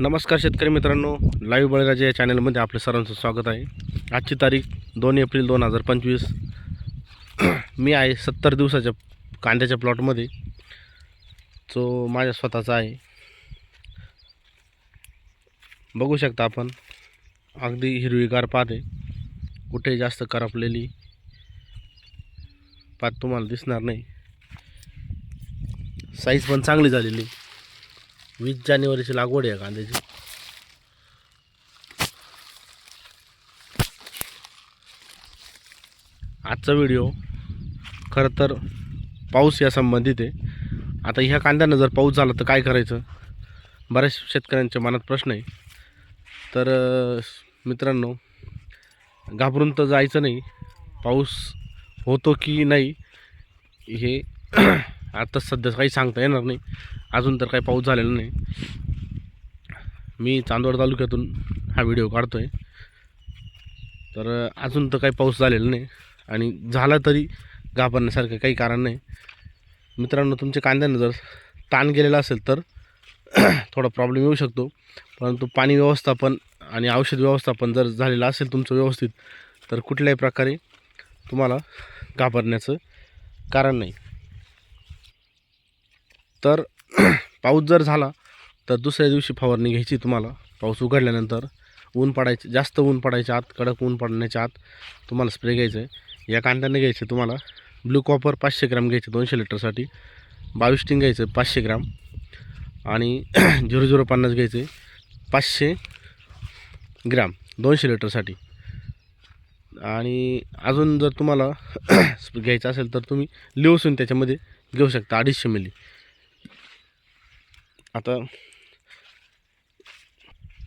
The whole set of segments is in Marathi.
नमस्कार शेतकरी मित्रांनो लाईव्ह बळीराजा या चॅनलमध्ये आपलं सर्वांचं स्वागत आहे. आजची तारीख दोन एप्रिल दोन हजार पंचवीस. मी आहे सत्तर दिवसाच्या कांद्याच्या प्लॉटमध्ये. जो माझ्या स्वतःचा आहे. बघू शकता आपण अगदी हिरवीगार पात आहे. कुठे जास्त करपलेली पात तुम्हाला दिसणार नाही. साईज पण चांगली झालेली. वीस जानेवारीची लागवड आहे कांद्याची. आजचा व्हिडिओ खरं तर पाऊस या संबंधित आहे. आता ह्या कांद्यांना जर पाऊस झाला तर काय करायचं? बऱ्याच शेतकऱ्यांच्या मनात प्रश्न आहे. तर मित्रांनो घाबरून तर जायचं नाही. पाऊस होतो की नाही हे आता सध्या काही सांगता येणार नाही. अजून तर काही पाऊस झालेला नाही. मी चांदवड तालुक्यातून हा व्हिडिओ काढतो आहे तर अजून तर काही पाऊस झालेला नाही आणि झाला तरी घाबरण्यासारखं काही कारण नाही. मित्रांनो तुमच्या कांद्यानं जर ताण गेलेला असेल तर थोडा प्रॉब्लेम येऊ शकतो. परंतु पाणी व्यवस्थापन आणि औषध व्यवस्थापन जर झालेलं असेल तुमचं व्यवस्थित तर कुठल्याही प्रकारे तुम्हाला घाबरण्याचं कारण नाही. तर पाऊस जर झाला तर दुसऱ्या दिवशी फवारणी घ्यायची तुम्हाला. पाऊस उघडल्यानंतर ऊन पडायचे जास्त ऊन पडायच्या आत कडक ऊन पडण्याच्या आत तुम्हाला स्प्रे घ्यायचं आहे या कांद्याने घ्यायचे तुम्हाला ब्लू कॉपर पाचशे ग्राम घ्यायचे दोनशे लिटरसाठी बावीस टिंग घ्यायचं पाचशे ग्राम. आणि झिरो झिरो पन्नास घ्यायचे पाचशे ग्राम दोनशे लिटरसाठी आणि अजून जर तुम्हाला घ्यायचं असेल तर तुम्ही लिवसून त्याच्यामध्ये घेऊ शकता अडीचशे मिली आता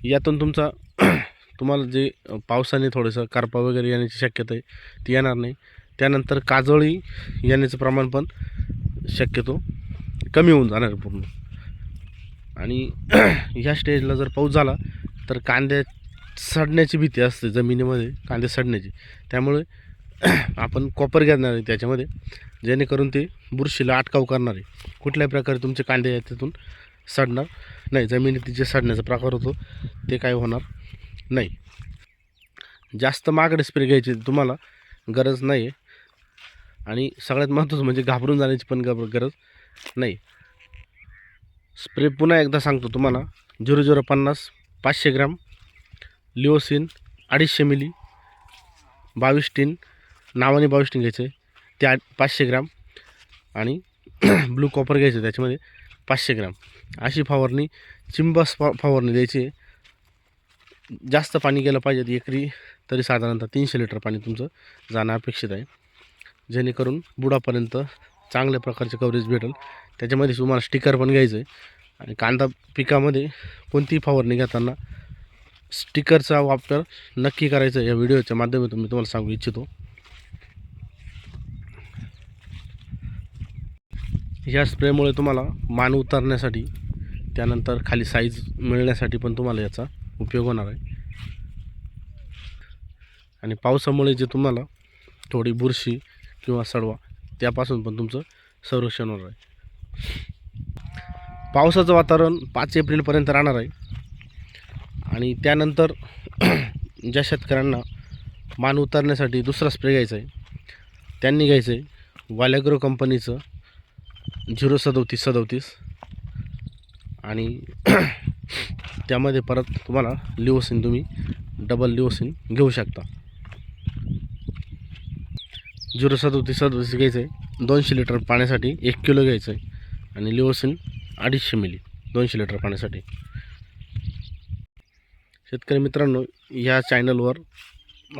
यातून तुमचा तुम्हाला जे पावसाने थोडंसं करपा वगैरे येण्याची शक्यता आहे ती येणार नाही. त्यानंतर काजळी येण्याचं प्रमाण पण शक्यतो कमी होऊन जाणार आहे पूर्ण. आणि ह्या स्टेजला जर पाऊस झाला तर कांद्या सडण्याची भीती असते जमिनीमध्ये कांदे सडण्याची. त्यामुळे आपण कॉपर घेणार आहे त्याच्यामध्ये जेणेकरून ते बुरशीला अटकाव करणार आहे. कुठल्याही प्रकारे तुमचे कांदे त्यातून सडणार. नाही जमिनीत जे सडण्याचा प्रकार होतो ते काय होणार नाही. जास्त महागडे स्प्रे घ्यायची तुम्हाला गरज नाही आहे आणि सगळ्यात महत्त्वाचं म्हणजे घाबरून जाण्याची पण गब गरज नाही. स्प्रे पुन्हा एकदा सांगतो तुम्हाला. झिरो झिरो पन्नास पाचशे ग्राम लिओसिन अडीचशे मिली बावीस टीन नावाने बावीस टीन घ्यायचं आहे त्या पाचशे ग्राम आणि ब्लू कॉपर घ्यायचं त्याच्यामध्ये पाचशे ग्राम. अशी फवारणी चिंबस फा फवारणी द्यायची. आहे जास्त पाणी गेलं पाहिजे एकरी तरी साधारणतः तीनशे लिटर पाणी तुमचं जाणं अपेक्षित आहे. जेणेकरून बुडापर्यंत चांगल्या प्रकारचे कव्हरेज भेटेल. त्याच्यामध्ये तुम्हाला स्टिकर पण घ्यायचं आहे. आणि कांदा पिकामध्ये कोणतीही फवारणी घेताना स्टिकरचा वापर नक्की करायचा या व्हिडिओच्या माध्यमातून मी तुम्हाला सांगू इच्छितो. ह्या स्प्रेमुळे तुम्हाला मान उतरण्यासाठी त्यानंतर खाली साईज मिळण्यासाठी पण तुम्हाला याचा उपयोग होणार आहे. आणि पावसामुळे जे तुम्हाला थोडी बुरशी किंवा सडवा त्यापासून पण तुमचं संरक्षण होणार आहे. पावसाचं वातावरण पाच एप्रिलपर्यंत राहणार आहे. आणि त्यानंतर ज्या शेतकऱ्यांना मान उतरण्यासाठी दुसरा स्प्रे घ्यायचा आहे त्यांनी घ्यायचं आहे वाल्याग्रो कंपनीचं झिरो सदोतीस सदोतीस. आणि त्यामध्ये परत तुम्हाला लिओसिन तुम्ही डबल लिओसिन घेऊ शकता. झिरो सदोतीस सदोतीस घ्यायचं आहे दोनशे लिटर पाण्यासाठी एक किलो घ्यायचं आहे आणि लिओसिन अडीचशे मिली दोनशे लिटर पाण्यासाठी. शेतकरी मित्रांनो ह्या चॅनलवर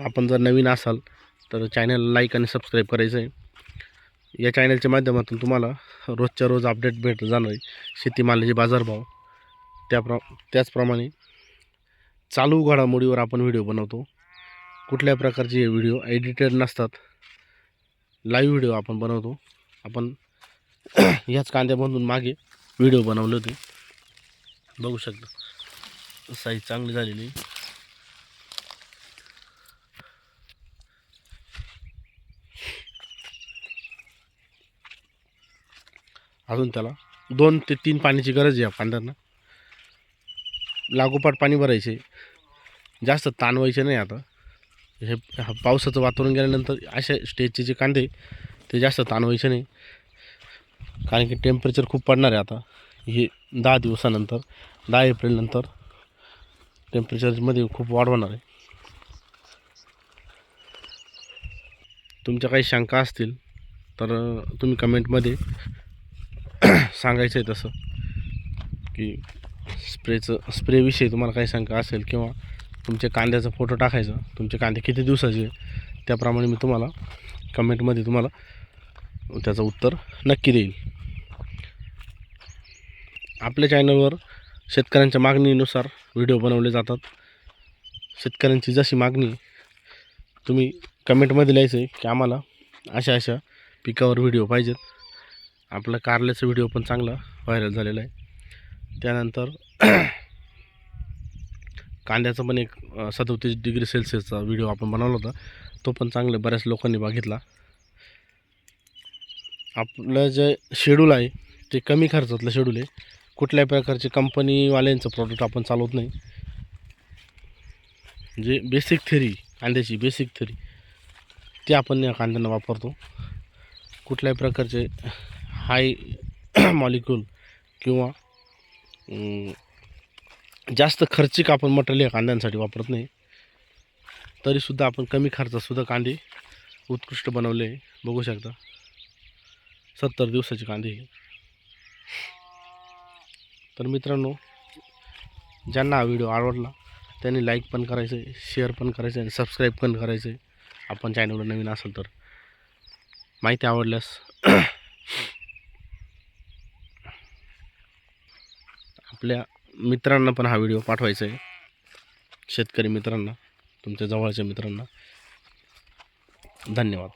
आपण जर नवीन असाल तर चॅनल लाईक आणि सबस्क्राईब करायचं आहे या चॅनलच्या माध्यमातून तुम्हाला रोजच्या रोज अपडेट भेट जाणार आहे. शेतीमालाचे बाजारभाव. त्याप्र त्याचप्रमाणे चालू घडामोडीवर आपण व्हिडिओ बनवतो. कुठल्या प्रकारचे व्हिडिओ एडिटेड नसतात. लाईव्ह व्हिडिओ आपण बनवतो. आपण ह्याच कांद्यामधून मागे व्हिडिओ बनवले होते. बघू शकता. साईज चांगली झालेली अजून त्याला. दोन ते तीन पाण्याची गरज आहे पांढऱ्यांना कांद्यांना लागोपाठ पाणी भरायचे. जास्त ताण व्हायचे नाही आता. हे हा पावसाचं वातावरण गेल्यानंतर अशा स्टेजचे जे कांदे ते जास्त ताण व्हायचे नाही. कारण की टेम्परेचर खूप पडणार आहे आता. हे दहा दिवसानंतर दहा एप्रिलनंतर टेम्परेचरमध्ये खूप वाढ होणार आहे. तुमच्या काही शंका असतील तर तुम्ही कमेंटमध्ये सांगायचं आहे तसं. की स्प्रेचं स्प्रेविषयी तुम्हाला काही शंका असेल किंवा तुमच्या कांद्याचा फोटो टाकायचा तुमचे कांदे किती दिवसाचे आहे, त्याप्रमाणे मी तुम्हाला कमेंटमध्ये तुम्हाला त्याचं उत्तर नक्की देईल आपल्या चॅनलवर शेतकऱ्यांच्या मागणीनुसार व्हिडिओ बनवले जातात. शेतकऱ्यांची जशी मागणी तुम्ही कमेंटमध्ये लिहायचं आहे की आम्हाला अशा अशा पिकावर व्हिडिओ पाहिजेत. आपलं कारल्याचा व्हिडिओ पण चांगला व्हायरल झालेला आहे. त्यानंतर कांद्याचा पण एक सदोतीस डिग्री सेल्सिअसचा व्हिडिओ आपण बनवला होता. तो पण चांगले बऱ्याच लोकांनी बघितला. आपलं जे शेड्यूल आहे ते कमी खर्चातलं शेड्यूल आहे. कुठल्याही प्रकारचे कंपनीवाल्यांचं प्रॉडक्ट आपण चालवत नाही. जे बेसिक थेरी कांद्याची बेसिक थेरी ते आपण या कांद्यांना वापरतो. कुठल्याही प्रकारचे हाय मॉलिक्यूल किंवा जास्त खर्चिक आपण मटेरियल या कांद्यांसाठी वापरत नाही. तरीसुद्धा आपण कमी खर्चातसुद्धा कांदे उत्कृष्ट बनवले. बघू शकता. सत्तर दिवसाचे कांदे तर मित्रांनो ज्यांना हा व्हिडिओ आवडला त्यांनी लाईक पण करायचं आहे शेअर पण करायचं आहे आणि सबस्क्राईब पण करायचं आहे आपण चॅनलवर नवीन असेल तर माहिती आवडल्यास आपल्या मित्रांना पण हा व्हिडिओ पाठवायचा आहे. शेतकरी मित्रांना तुमच्या जवळच्या मित्रांना. धन्यवाद.